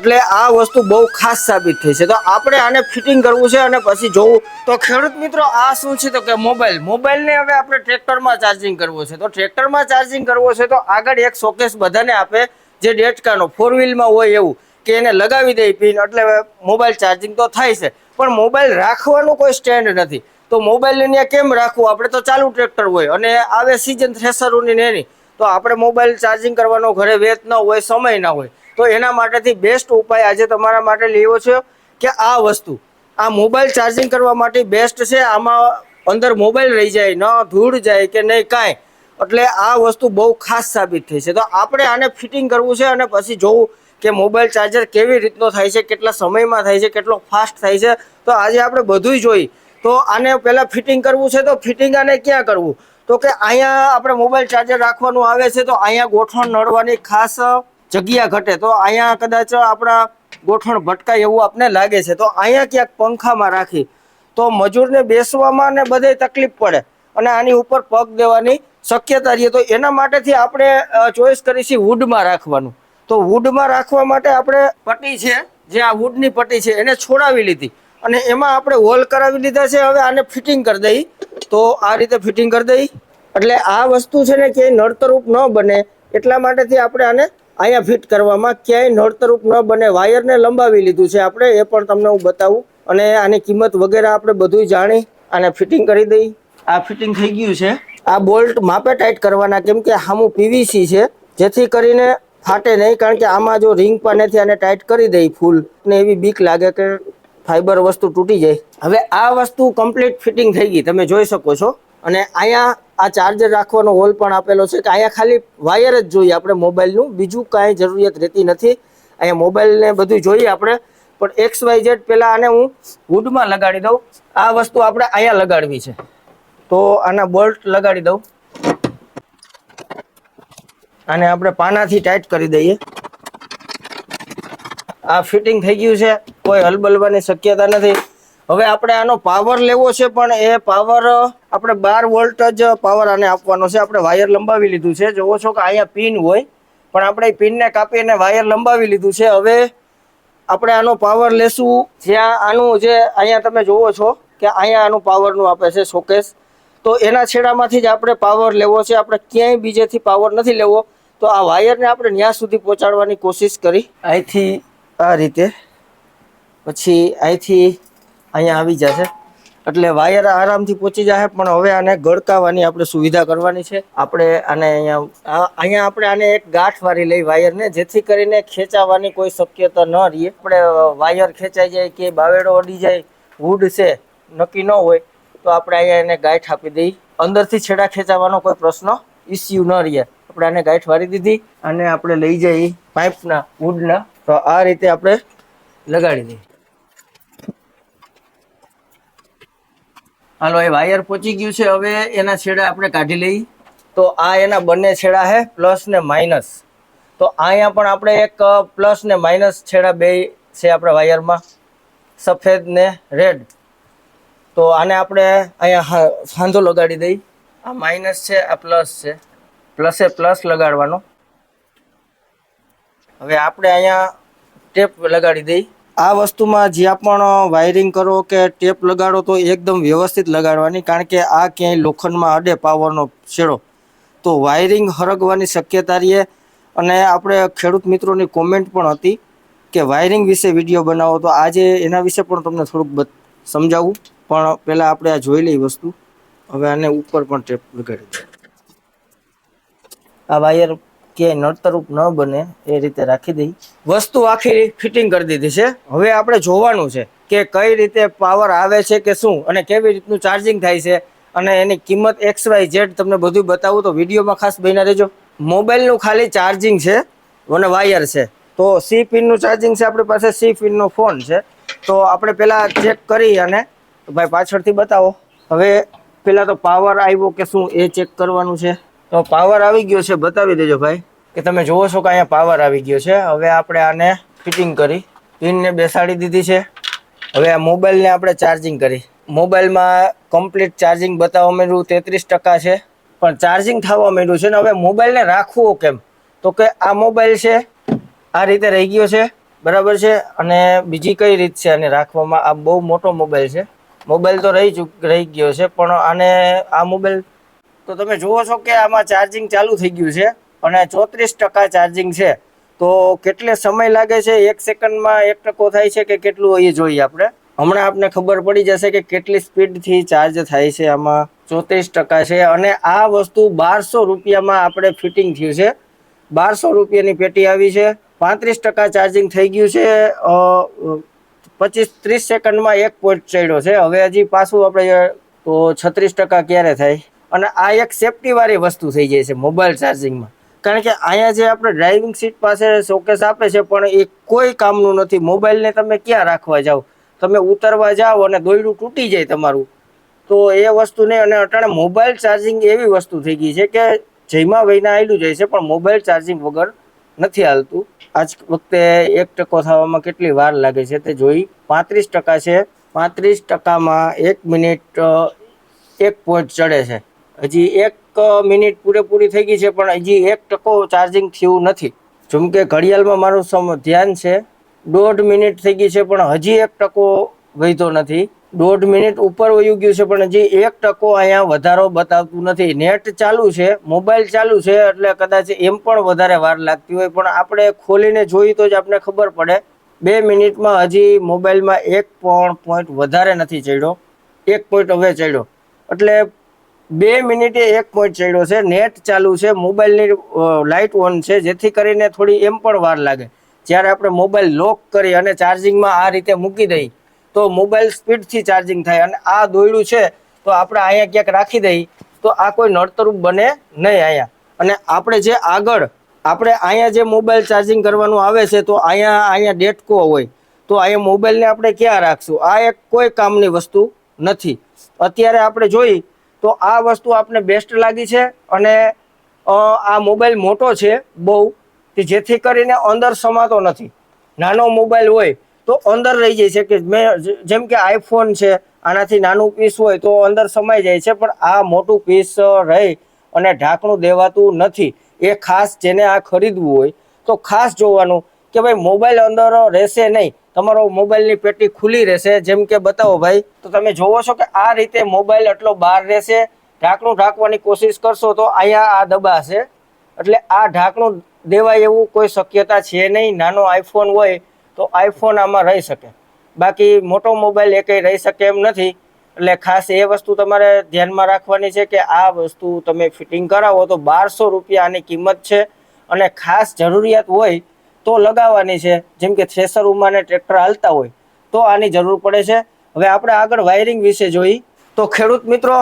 એટલે આ વસ્તુ બહુ ખાસ સાબિત થઈ છે. તો આપણે આને ફિટિંગ કરવું છે અને પછી જોવું. તો ખેડૂત મિત્રો, આ શું છે? તો કે મોબાઈલ. મોબાઈલને હવે આપણે ટ્રેક્ટરમાં ચાર્જિંગ કરવો છે. તો ટ્રેક્ટરમાં ચાર્જિંગ કરવો છે તો આગળ એક શોકેસ બધાને આપે જે ડેટકાનો. ફોર વ્હીલમાં હોય એવું કે એને લગાવી દે પિન એટલે મોબાઈલ ચાર્જિંગ તો થાય છે. પણ મોબાઈલ રાખવાનું કોઈ સ્ટેન્ડ નથી. તો મોબાઈલને ત્યાં કેમ રાખવું? આપણે તો ચાલુ ટ્રેક્ટર હોય અને આવે સિઝન થ્રેસરોની ને તો આપણે મોબાઈલ ચાર્જિંગ કરવાનો ઘરે વેત ન હોય, સમય ના હોય. તો એના માટેથી બેસ્ટ ઉપાય આજે તમારા માટે લેવો છે કે આ વસ્તુ, આ મોબાઈલ ચાર્જિંગ કરવા માટે બેસ્ટ છે, આમાં અંદર મોબાઈલ રહી જાય, ન ધૂળ જાય કે નહીં કાંઈ, એટલે આ વસ્તુ બહુ ખાસ સાબિત થઈ છે. તો આપણે આને ફિટિંગ કરવું છે અને પછી જોવું કે મોબાઈલ ચાર્જર કેવી રીતનો થાય છે, કેટલા સમયમાં થાય છે, કેટલો ફાસ્ટ થાય છે. તો આજે આપણે બધુંય જોઈ. તો આને પહેલાં ફિટિંગ કરવું છે, તો ફિટિંગ આને ક્યાં કરવું? તો કે અહીંયા આપણે મોબાઈલ ચાર્જર રાખવાનું આવે છે, તો અહીંયા ગોઠવણ નડવાની ખાસ જગ્યા ઘટે. તો અહીંયા કદાચ આપણા ગોઠણ ભટકાય એવું આપને લાગે છે. તો અહીંયા ક્યાંક પંખામાં રાખી. તો મજૂરને બેસવામાં ને બધે તકલીફ પડે. અને આની ઉપર પગ દેવાની શક્યતા રહીએ તો એના માટેથી આપણે ચોઈસ કરી છે વુડમાં રાખવાનું. તો વુડમાં રાખવા માટે આપણે પટ્ટી છે, જે આ વુડની પટ્ટી છે, એને છોડાવી લીધી. અને એમાં આપણે હોલ કરાવી લીધા છે. હવે આને ફિટિંગ કરી દઈ. તો આ રીતે ફિટિંગ કરી દઈ. એટલે આ વસ્તુ છે ને, ક્યાંય નડતરૂપ ન બને. એટલા માટેથી આપણે આને અહીંયા ફિટ કરવામાં ક્યાંય નડતરૂપ ન બને. વાયરને લંબાવી લીધું છે આપણે એ પણ તમને હું બતાવું. અને આની કિંમત વગેરે આપણે બધું જાણી આને ફિટિંગ કરી દઈ. આ ફિટિંગ થઈ ગયું છે? આ બોલ્ટ માપે ટાઈટ કરવાના કેમ કે આમું પીવીસી છે જેથી કરીને ફાટે નહીં કારણ કે આમાં જો રિંગ પાનેથી આને ટાઈટ કરી દઈ ફૂલ ને એવી બીક લાગે કે ફાઈબર વસ્તુ તૂટી જાય. હવે આ વસ્તુ કમ્પ્લીટ ફિટિંગ થઈ ગઈ. તમે જોઈ શકો છો. અને અહીંયા આ ચાર્જર રાખવાનો હોલ પણ આપેલો છે કે અહીંયા ખાલી વાયર જ જોઈએ આપણે મોબાઈલનું બીજું કાંઈ જરૂરિયાત રહેતી નથી. અહીંયા મોબાઈલને બધું જોઈએ આપણે. પણ એક્સ વાય ઝેડ પહેલાં આને હું વુડમાં લગાડી દઉં. આ વસ્તુ આપણે અહીંયા લગાડવી છે. તો આના બોલ્ટ લગાડી દઉં. આને આપણે પાનાથી ટાઈટ કરી દઈએ. આ ફિટિંગ થઈ ગયું છે. કોઈ હલબલવાની શક્યતા નથી. હવે આપણે આનો પાવર લેવો છે પણ એ પાવર આપણે બાર વોલ્ટ જ પાવર આને આપવાનો છે. આપણે વાયર લંબાવી લીધું છે. જોવો છો કે અહીંયા પિન હોય પણ આપણે પિનને કાપીને વાયર લંબાવી લીધું છે. હવે આપણે આનો પાવર લેશું. જ્યાં આનું જે અહીંયા તમે જોવો છો કે અહીંયા આનું પાવરનું આપે છે શોકેસ તો એના છેડામાંથી જ આપણે પાવર લેવો છે. આપણે ક્યાંય બીજેથી પાવર નથી લેવો. તો આ વાયરને આપણે ત્યાં સુધી પહોંચાડવાની કોશિશ કરી. અહીંથી આ રીતે. પછી અહીંથી અહીંયા આવી જશે. એટલે વાયર આરામથી પહોંચી જશે પણ હવે આને ગળકાવાની આપણે સુવિધા કરવાની છે. આપણે આને અહીંયા અહીંયા આપણે આને એક ગાંઠ વાળી લઈ વાયરને, જેથી કરીને ખેંચાવાની કોઈ શક્યતા ન રહીએ આપણે વાયર ખેંચાઈ જાય કે બાવેડો અડી જાય વુડ છે, નક્કી ન હોય, તો આપણે અહીંયા એને ગાંઠ આપી દઈ. અંદરથી છેડા ખેંચાવાનો કોઈ પ્રશ્ન ઇસ્યુ ન રહીએ આપણે આને ગાંઠ વાળી દીધી અને આપણે લઈ જઈએ પાઇપના વુડના તો આ રીતે આપણે લગાડી દઈએ. હાલો, એ વાયર પહોંચી ગયું છે. હવે એના છેડા આપણે કાઢી લઈ. તો આ એના બંને છેડા છે, પ્લસ ને માઇનસ. તો અહીંયા પણ આપણે એક પ્લસ ને માઇનસ છેડા બે છે આપણે વાયરમાં. સફેદ ને રેડ. તો આને આપણે અહીંયા સાંધો લગાડી દઈ. આ માઇનસ છે, આ પ્લસ છે. પ્લસે પ્લસ લગાડવાનો. હવે આપણે અહીંયા ટેપ લગાડી દઈ. આ વસ્તુમાં જ્યાં પણ વાયરિંગ કરો કે ટેપ લગાડો તો એકદમ વ્યવસ્થિત લગાડવાની, કારણ કે આ ક્યાંય લોખંડમાં અડે પાવરનો છેડો. તો વાયરિંગ હરગવાની શક્યતા રહીએ અને આપણે ખેડૂત મિત્રોની કોમેન્ટ પણ હતી કે વાયરિંગ વિશે વીડિયો બનાવો. તો આજે એના વિશે પણ તમને થોડુંક સમજાવું. પણ પહેલાં આપણે આ જોઈ લઈ વસ્તુ. હવે આને ઉપર પણ ટેપ લગાડી દઈએ. આ વાયર ક્યાંય નડતરૂપ ન બને એ રીતે રાખી દઈ વસ્તુ આખી ફિટિંગ કરી દીધી છે. હવે આપણે જોવાનું છે કે કઈ રીતે પાવર આવે છે કે શું અને કેવી રીતનું ચાર્જિંગ થાય છે અને એની કિંમત એક્સ વાય ઝેડ તમને બધું બતાવું તો વિડીયોમાં ખાસ બન્યા રહેજો. મોબાઈલનું ખાલી ચાર્જિંગ છે અને વાયર છે. તો સી પિનનું ચાર્જિંગ છે આપણી પાસે સી પિનનો ફોન છે. તો આપણે પહેલાં ચેક કરી અને ભાઈ પાછળથી બતાવો. હવે પહેલાં તો પાવર આવ્યો કે શું એ ચેક કરવાનું છે? તો પાવર આવી ગયો છે, બતાવી દેજો ભાઈ. કે તમે જુઓ છો કે અહીંયા પાવર આવી ગયો છે. હવે આપણે આને ફિટિંગ કરી, પિનને બેસાડી દીધી છે. હવે આ મોબાઈલને આપણે ચાર્જિંગ કરી. મોબાઈલમાં કમ્પ્લીટ ચાર્જિંગ બતાવવા માંડ્યું, તેત્રીસ ટકા છે. પણ ચાર્જિંગ થવા માંડ્યું છે ને હવે મોબાઈલને રાખવો કેમ? તો કે આ મોબાઈલ છે, આ રીતે રહી ગયો છે. બરાબર છે? અને બીજી કઈ રીત છે આને રાખવામાં? આ બહુ મોટો મોબાઈલ છે. મોબાઈલ તો રહી ચૂક, રહી ગયો છે, પણ આને આ મોબાઈલ તો તમે જુઓ છો કે આમાં ચાર્જિંગ ચાલુ થઈ ગયું છે. અને ચોત્રીસ ટકા ચાર્જિંગ છે. તો કેટલે સમય લાગે છે? એક સેકન્ડમાં એક ટકો થાય છે કે કેટલું એ જોઈએ આપણે? હમણાં આપને ખબર પડી જશે કે કેટલી સ્પીડથી ચાર્જ થાય છે આમાં. ચોત્રીસ ટકા છે અને આ વસ્તુ બારસો રૂપિયામાં આપણે ફિટિંગ થયું છે. બારસો રૂપિયાની પેટી આવી છે. પાંત્રીસ ટકા ચાર્જિંગ થઈ ગયું છે. પચીસ, ત્રીસ સેકન્ડમાં એક પોઈન્ટ ચડ્યો છે. હવે હજી પાછું આપણે, તો છત્રીસ ટકા ક્યારે થાય? અને આ એક સેફટીવાળી વસ્તુ થઈ જાય છે મોબાઈલ ચાર્જિંગમાં કારણ કે અહીંયા જે આપણે ડ્રાઇવિંગ સીટ પાસે શોકેસ આપે છે, પણ એ કોઈ કામનું નથી. મોબાઈલને તમે ક્યાં રાખવા જાઓ? તમે ઉતરવા જાઓ અને દોયડું તૂટી જાય તમારું. તો એ વસ્તુ નહીં, અને અટાણે મોબાઈલ ચાર્જિંગ એવી વસ્તુ થઈ ગઈ છે કે જેમાં વહીને આવેલું જાય છે, પણ મોબાઈલ ચાર્જિંગ વગર નથી હાલતું. આજ વખતે એક ટકો થવામાં કેટલી વાર લાગે છે તે જોઈ. પાંત્રીસ ટકા છે. પાંત્રીસ ટકામાં એક મિનિટ એક પોઈન્ટ ચડે છે. હજી એક મિનિટ પૂરેપૂરી થઈ ગઈ છે, પણ હજી એક ટકો ચાર્જિંગ થયું નથી. જેમ કે ઘડિયાળમાં મારું સમ, ધ્યાન છે, દોઢ મિનિટ થઈ ગઈ છે, પણ હજી એક ટકો વધ્યો નથી. દોઢ મિનિટ ઉપર વયું ગયું છે, પણ હજી એક ટકો અહીંયા વધારો બતાવતું નથી. નેટ ચાલુ છે, મોબાઈલ ચાલુ છે, એટલે કદાચ એમ પણ વધારે વાર લાગતી હોય, પણ આપણે ખોલીને જોઈએ તો જ આપણે ખબર પડે. બે મિનિટમાં હજી મોબાઈલમાં એક પણ પોઈન્ટ વધારે નથી ચડ્યો. એક પોઈન્ટ હવે ચડ્યો. એટલે બે મિનિટે એક પોઈન્ટ ચડ્યો છે. નેટ ચાલુ છે. મોબાઈલની લાઇટ ઓન છે. જેથી કરીને થોડી એમ પણ વાર લાગે. જ્યારે આપણે મોબાઈલ લોક કરી અને ચાર્જિંગમાં આ રીતે મૂકી દઈએ તો મોબાઈલ સ્પીડથી ચાર્જિંગ થાય અને આ દોયડું છે, તો આપણે અહીંયા ક્યાંક રાખી દઈએ તો આ કોઈ નડતરૂપ બને નહીં અહીંયા. અને આપણે જે આગળ, આપણે અહીંયા જે મોબાઈલ ચાર્જિંગ કરવાનું આવે છે, તો અહીંયા અહીંયા ડેટકો હોય. તો અહીંયા મોબાઈલને આપણે ક્યાં રાખશું? આ એક કોઈ કામની વસ્તુ નથી. અત્યારે આપણે જોઈ તો આ વસ્તુ આપને બેસ્ટ લાગી છે અને આ મોબાઈલ મોટો છે, બહુ, કે જેથી કરીને અંદર સમાતો નથી. નાનો મોબાઈલ હોય તો અંદર રહી જાય છે કે મેં જેમ કે આઈફોન છે, આનાથી નાનું પીસ હોય તો અંદર સમાઈ જાય છે, પણ આ મોટું પીસ રહી અને ઢાંકણું દેવાતું નથી. એ ખાસ જેને આ ખરીદવું હોય તો ખાસ જોવાનું કે ભાઈ મોબાઈલ અંદર રહેશે નહીં. તમારો મોબાઈલની પેટી ખુલ્લી રહેશે. જેમ કે બતાવો ભાઈ, તો તમે જોવો છો કે આ રીતે મોબાઈલ એટલો બહાર રહેશે. ઢાંકણું ઢાંકવાની કોશિશ કરશો તો અહીંયા આ દબાશે એટલે આ ઢાંકણું દેવાય એવું કોઈ શક્યતા છે નહીં. નાનો આઈફોન હોય તો આઈફોન આમાં રહી શકે. બાકી મોટો મોબાઈલ એ કંઈ રહી શકે એમ નથી. એટલે ખાસ એ વસ્તુ તમારે ધ્યાનમાં રાખવાની છે કે આ વસ્તુ તમે ફિટિંગ કરાવો તો બારસો રૂપિયા આની કિંમત છે. અને ખાસ જરૂરિયાત હોય તો લગાવવાની છે. જેમ કે થ્રેસર ઉમાને ટ્રેક્ટર હાલતા હોય તો આની જરૂર પડે છે. હવે આપણે આગળ વાયરિંગ વિશે જોઈ. તો ખેડૂત મિત્રો,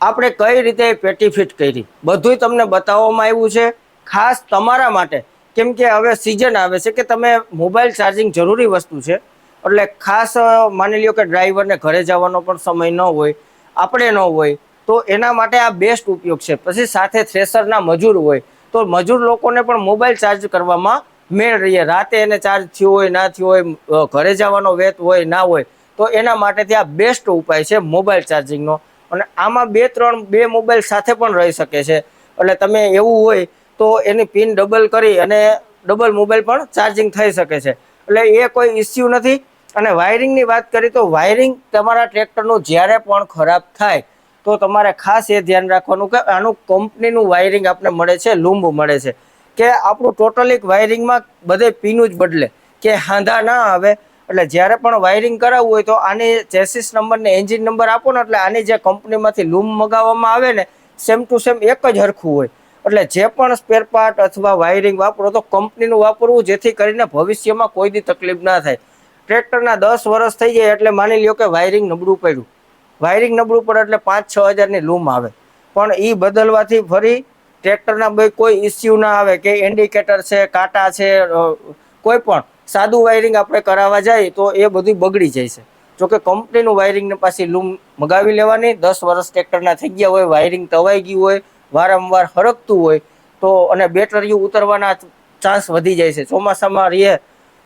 આપણે કઈ રીતે પેટી ફિટ કરી? બધુંય તમને બતાવવામાં આવ્યું છે. ખાસ તમારા માટે. કેમ કે હવે સિઝન આવે છે કે તમે મોબાઈલ ચાર્જિંગ જરૂરી વસ્તુ છે. એટલે ખાસ માની લ્યો કે ડ્રાઈવરને ઘરે જવાનો પણ સમય ન હોય, આપણે ન હોય, તો એના માટે આ બેસ્ટ ઉપયોગ છે. પછી સાથે થ્રેસરના મજૂર હોય, તો મજૂર લોકોને પણ મોબાઈલ ચાર્જ કરવામાં મેળ રહીએ. રાતે એને ચાર્જ થયો હોય, ના થયો હોય ઘરે જવાનો વેત હોય, ના હોય, તો એના માટે ત્યાં બેસ્ટ ઉપાય છે મોબાઈલ ચાર્જિંગનો અને આમાં બે, ત્રણ, બે મોબાઈલ સાથે પણ રહી શકે છે. એટલે તમે એવું હોય તો એની પિન ડબલ કરી અને ડબલ મોબાઈલ પણ ચાર્જિંગ થઈ શકે છે. એટલે એ કોઈ ઇસ્યુ નથી. અને વાયરિંગની વાત કરી તો વાયરિંગ તમારા ટ્રેક્ટરનું જ્યારે પણ ખરાબ થાય, તો તમારે ખાસ એ ધ્યાન રાખવાનું કે આનું કંપનીનું વાયરિંગ આપણે મળે છે લૂંબ મળે છે. કે આપણું ટોટલી વાયરિંગમાં બધે પીનું જ બદલે, કે હાંધા ના આવે. એટલે જ્યારે પણ વાયરિંગ કરાવવું હોય તો આની ચેસિસ નંબર ને એન્જિન નંબર આપો ને એટલે આની જે કંપનીમાંથી લૂમ મગાવવામાં આવે ને સેમ ટુ સેમ એક જ હરખું હોય. એટલે જે પણ સ્પેર પાર્ટ અથવા વાયરિંગ વાપરો તો કંપનીનું વાપરવું જેથી કરીને ભવિષ્યમાં કોઈ દી તકલીફ ના થાય. ટ્રેક્ટરના દસ વર્ષ થઈ જાય એટલે માની લ્યો કે વાયરિંગ નબળું પડ્યું. વાયરિંગ નબળું પડે એટલે પાંચ છ હજારની લૂમ આવે. પણ એ બદલવાથી ફરી ટ્રેક્ટરના કોઈ ઇસ્યુ ના આવે કે ઇન્ડિકેટર છે, કાંટા છે કોઈ પણ. સાદું વાયરિંગ આપણે કરાવવા જાય તો એ બધું બગડી જાય છે. જોકે કંપનીનું વાયરિંગને પાછી લૂમ મગાવી લેવાની. દસ વર્ષ ટ્રેક્ટરના થઈ ગયા હોય વાયરિંગ તવાઈ ગયું હોય, વારંવાર હરકતું હોય, તો અને બેટરીઓ ઉતરવાના ચાન્સ વધી જાય છે. ચોમાસામાં રીએ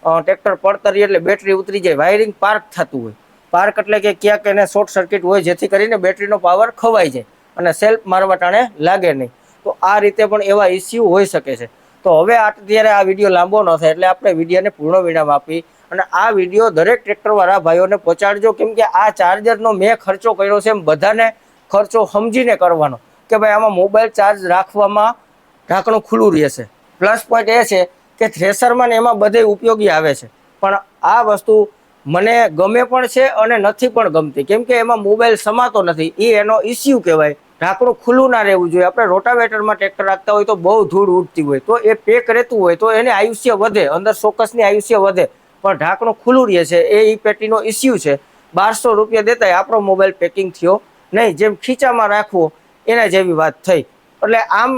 ટ્રેક્ટર પડતરી એટલે બેટરી ઉતરી જાય. વાયરિંગ પાર્ક થતું હોય. પાર્ક એટલે કે ક્યાંક એને શોર્ટ સર્કિટ હોય, જેથી કરીને બેટરીનો પાવર ખવાઈ જાય અને સેલ્ફ મારવા ટાણે લાગે નહીં. તો આ રીતે પણ એવા ઇસ્યુ હોઈ શકે છે. તો હવે અત્યારે આ વીડિયો લાંબો ન થાય એટલે આપણે વિડીયોને પૂર્ણ વિરામ આપી અને આ વીડિયો દરેક ટ્રેક્ટરવાળા ભાઈઓને પહોંચાડજો. કેમ કે આ ચાર્જરનો મેં ખર્ચો કર્યો છે એમ બધાને ખર્ચો સમજીને કરવાનો કે ભાઈ આમાં મોબાઈલ ચાર્જ રાખવામાં ઢાંકણું ખુલ્લું રહેશે. પ્લસ પોઈન્ટ એ છે કે થ્રેસરમાં ને એમાં બધે ઉપયોગી આવે છે. પણ આ વસ્તુ મને ગમે પણ છે અને નથી પણ ગમતી. કેમ કે એમાં મોબાઈલ સમાતો નથી. એ એનો ઇસ્યુ કહેવાય. ઢાંકણું ખુલ્લું ના રહેવું જોઈએ. આપણે રોટાવેટરમાં ટ્રેક્ટર રાખતા હોય તો બહુ ધૂળ ઉડતી હોય, તો એ પેક રહેતું હોય, તો એને આયુષ્ય વધે, અંદર ચોક્કસની આયુષ્ય વધે. પણ ઢાંકણું ખુલ્લું રહે છે, એ ઈ પેટીનો ઇસ્યુ છે. બારસો રૂપિયા દેતા આપણો મોબાઈલ પેકિંગ થયો નહીં. જેમ ખીચામાં રાખવો, એના જેવી વાત થઈ. એટલે આમ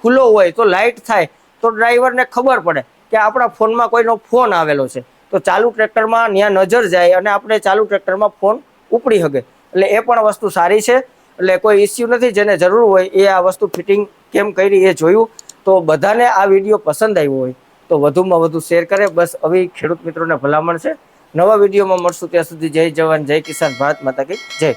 ખુલ્લો હોય તો લાઇટ થાય, તો ડ્રાઈવરને ખબર પડે કે આપણા ફોનમાં કોઈનો ફોન આવેલો છે. તો ચાલુ ટ્રેક્ટરમાં ત્યાં નજર જાય અને આપણે ચાલુ ટ્રેક્ટરમાં ફોન ઉપડી શકે એટલે એ પણ વસ્તુ સારી છે. એટલે કોઈ ઇસ્યુ નથી, જેને જરૂર હોય એ આ વસ્તુ ફિટિંગ કેમ કરી એ જોયું. તો બધાને આ વીડિયો પસંદ આવ્યો હોય તો વધુમાં વધુ શેર કરે. બસ આવી ખેડૂત મિત્રોને ભલામણ છે. નવા વિડીયોમાં મળશું. ત્યાં સુધી જય જવાન, જય કિસાન, ભારત માતા કી જય.